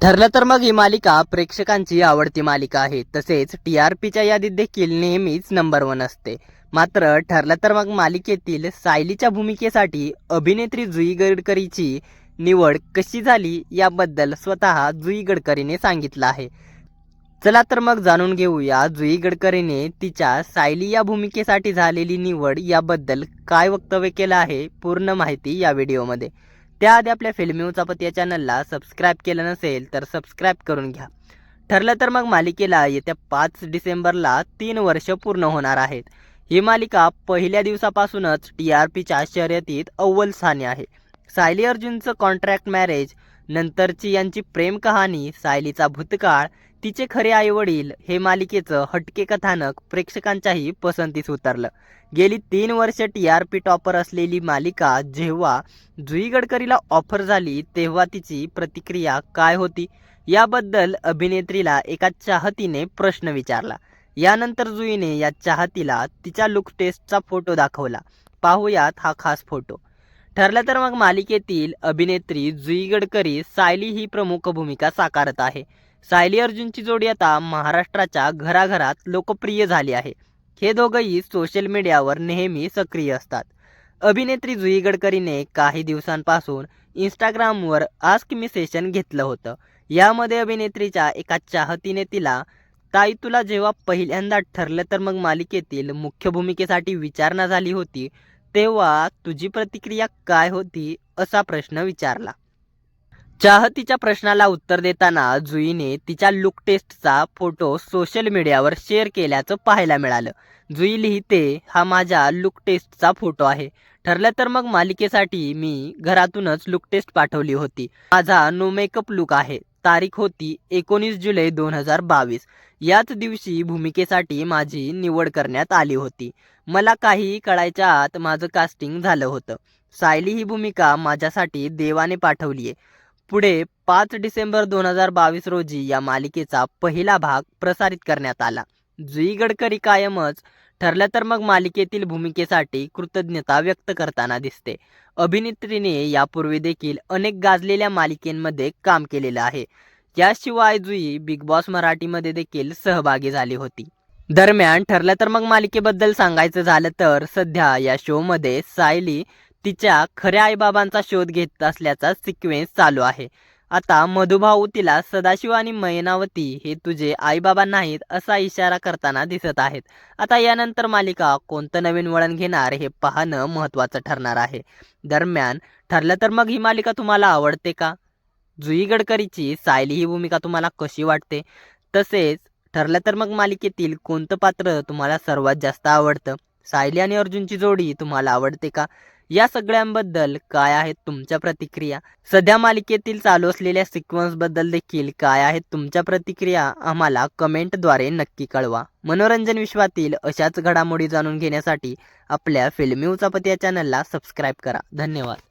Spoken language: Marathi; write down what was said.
ठरलं तर मग ही मालिका प्रेक्षकांची आवडती मालिका आहे. तसेच टी आर पीच्या यादीत देखील नेहमीच नंबर वन असते. मात्र ठरलं तर मग मालिकेतील सायलीच्या भूमिकेसाठी अभिनेत्री जुई गडकरीची निवड कशी झाली याबद्दल स्वतः जुई गडकरीने सांगितलं आहे. चला तर मग जाणून घेऊया जुई गडकरीने तिच्या सायली या भूमिकेसाठी झालेली निवड याबद्दल काय वक्तव्य केलं आहे पूर्ण माहिती या व्हिडिओमध्ये त्याआधी आपल्या फिल्मी उचापत या चॅनलला सबस्क्राईब केलं नसेल तर सबस्क्राईब करून घ्या. ठरलं तर मग मालिकेला येत्या पाच डिसेंबरला तीन वर्ष पूर्ण होणार आहेत. ही मालिका पहिल्या दिवसापासूनच टी आर पीच्या शर्यतीत अव्वल स्थानी आहे. सायली अर्जुनचं कॉन्ट्रॅक्ट मॅरेज नंतरची यांची प्रेम कहाणी सायलीचा भूतकाळ तिचे खरे आईवडील हे मालिकेचं हटके कथानक प्रेक्षकांच्याही पसंतीस उतरलं. गेली तीन वर्ष टी आर पी टॉपर असलेली मालिका जेव्हा जुई गडकरीला ऑफर झाली तेव्हा तिची प्रतिक्रिया काय होती? याबद्दल अभिनेत्रीला एका चाहतीने प्रश्न विचारला. यानंतर जुईने या चाहतीला तिच्या लुक टेस्टचा फोटो दाखवला. पाहूयात हा खास फोटो ठरलं तर मग मालिकेतील अभिनेत्री जुई गडकरी सायली ही प्रमुख भूमिका साकारत आहे. सायली अर्जुनची जोडी आता महाराष्ट्राच्या घराघरात लोकप्रिय झाली आहे. हे दोघंही सोशल मीडियावर नेहमी सक्रिय असतात. अभिनेत्री जुई गडकरीने काही दिवसांपासून इंस्टाग्रामवर आस्क मी सेशन घेतलं होतं. यामध्ये अभिनेत्रीच्या एका चाहतीने तिला ताई तुला जेव्हा पहिल्यांदा ठरलं तर मग मालिकेतील मुख्य भूमिकेसाठी विचारणा झाली होती तेव्हा तुझी प्रतिक्रिया काय होती असा प्रश्न विचारला. चाहतीच्या प्रश्नाला उत्तर देताना जुईने तिच्या लुक टेस्टचा फोटो सोशल मीडियावर शेअर केल्याचं पाहायला मिळालं. जुई लिहिते हा माझ्या लुक टेस्टचा फोटो आहे. ठरलं तर मग मालिकेसाठी मी घरातूनच लुक टेस्ट पाठवली होती. माझा नो मेकअप लुक आहे. तारीख होती एकोणीस जुलै दोन हजार बावीस. याच दिवशी भूमिकेसाठी माझी निवड करण्यात आली होती. मला काही कळायच्या आत माझं कास्टिंग झालं होतं. सायली ही भूमिका माझ्यासाठी देवाने पाठवली आहे पुढे पाच डिसेंबर दोन हजार बावीस रोजी या मालिकेचा पहिला भाग प्रसारित करण्यात आला. जुई गडकरी कायमच ठरलं तर मग मालिकेतील भूमिकेसाठी कृतज्ञता व्यक्त करताना दिसते. अभिनेत्रीने यापूर्वी देखील अनेक गाजलेल्या मालिकेंमध्ये काम केलेलं आहे. याशिवाय जुई बिग बॉस मराठीमध्ये देखील सहभागी झाली होती. दरम्यान ठरलं तर मग मालिकेबद्दल सांगायचं झालं तर सध्या या शोमध्ये सायली तिच्या खऱ्या आईबाबांचा शोध घेत असल्याचा सिक्वेन्स चालू आहे. आता मधुभाऊ तिला सदाशिव आणि मैनावती हे तुझे आईबाबा नाहीत असा इशारा करताना दिसत आहेत. आता यानंतर मालिका कोणतं नवीन वळण घेणार हे पाहणं महत्त्वाचं ठरणार आहे. दरम्यान ठरलं तर मग ही मालिका तुम्हाला आवडते का? जुई गडकरीची सायली ही भूमिका तुम्हाला कशी वाटते? तसेच ठरलं तर मग मालिकेतील कोणतं पात्र तुम्हाला सर्वात जास्त आवडतं? सायली आणि अर्जुनची जोडी तुम्हाला आवडते का? या सगळ्यांबद्दल काय आहेत तुमच्या प्रतिक्रिया? सध्या मालिकेतील चालू असलेल्या सिक्वन्सबद्दल देखील काय आहेत तुमच्या प्रतिक्रिया? आम्हाला कमेंटद्वारे नक्की कळवा. मनोरंजन विश्वातील अशाच घडामोडी जाणून घेण्यासाठी आपल्या फिल्मी उचापती या चॅनलला सबस्क्राईब करा. धन्यवाद.